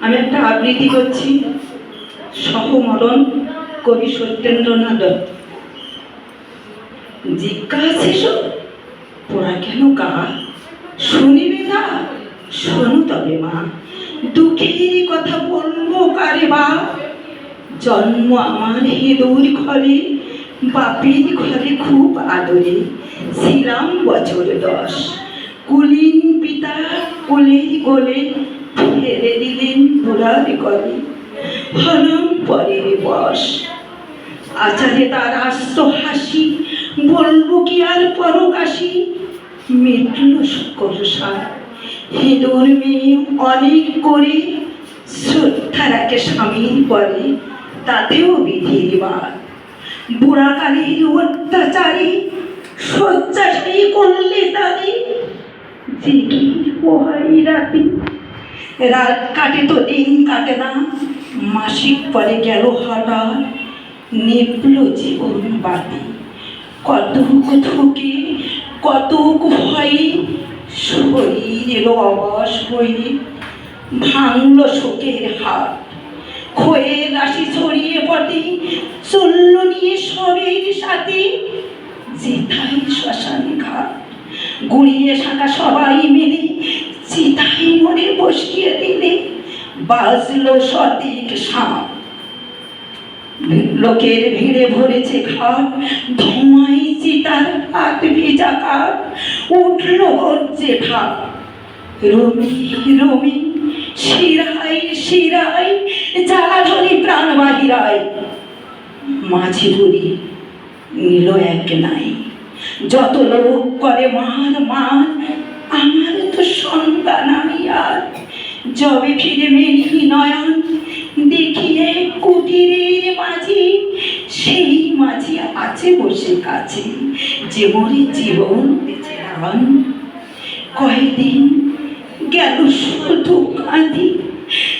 আমি একটা আবৃত্তি করছি। সহমরণ কবি সত্যেন্দ্রনাথ দত্ত। জিজ্ঞাসা পোড়া কেন গা শুনিবে না? শোনো তবে মা, দুঃখের কথা বলব কারে বা? জন্ম আমার হেদুর ঘরে, বাপের ঘরে খুব আদরে। ছিলাম বছর দশ। কুলিন পিতা কোলের গোলে ফেলে দিলেন বুড়ার গলে হলাম পরের বস আচারে তার আস্ত হাসি, বলব কি আর পরকাশি মিটল শুকর সার, হেদুর মেয়ে অনেক করে শ্রদ্ধা রাখে স্বামীর পরে তাতেও বিধির বার। বুড়াকালের অত্যাচারে শয্যাশায়ী করলে তারে জেগে পোহাই রাতে রাত কাটে তো, দিন কাটে না। মাসিক পরে গেল হঠাৎ নিপল জীবন বাতি। কত থুকে কত ভয়ে, শরীর এলো অবশ হয়ে ভাঙল শোকের হাত। ক্ষয়ের রাশি ছড়িয়ে পড়ে, চলল নিয়ে সবের সাথে যেথায় শ্মশান ঘাট গুড়িয়ে শাখা সবাই মিলে বাজলো সঠিক সাপ। লোকের ভিড়ে ভরেছে ঘাট ধোঁয়াই চিতার হাত ভিজা কাঠ উঠল হচ্ছে ভাব। রমি রমি শিরাই শিরাই জ্বালা ধরি প্রাণ বাহিরায়। মাঝে বুড়ি নিল এক নাই। যত লোক করে মার মার, আমার তো সন্তান আমি। যবে ফিরে মেলি নয়ন দেখিয়ে কুটিরের মাঝে। সেই মাঝে আছে বসে কাছে, যে মরে জীবন বেঁচে রান কয়দিন গেল শুধু কাঁদি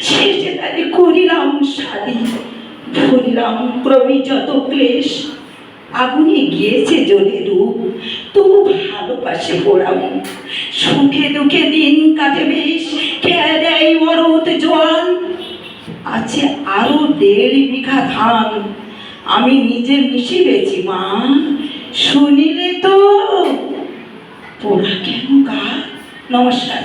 শেষে তারে করিলাম সাদি ভরিলাম ক্রমে যত ক্লেশ, আগুনে গিয়েছে জলে রূপ তবু ভালোবাসে পোড়াম, সুখে দুঃখে দিন কাটে বেশ খেয়ে মরত জোয়ান আছে আরও দেড় বিঘা ধান। আমি নিজে মিশিয়েছি, মা। শুনিলে তো পোড়া কেন গা? নমস্কার।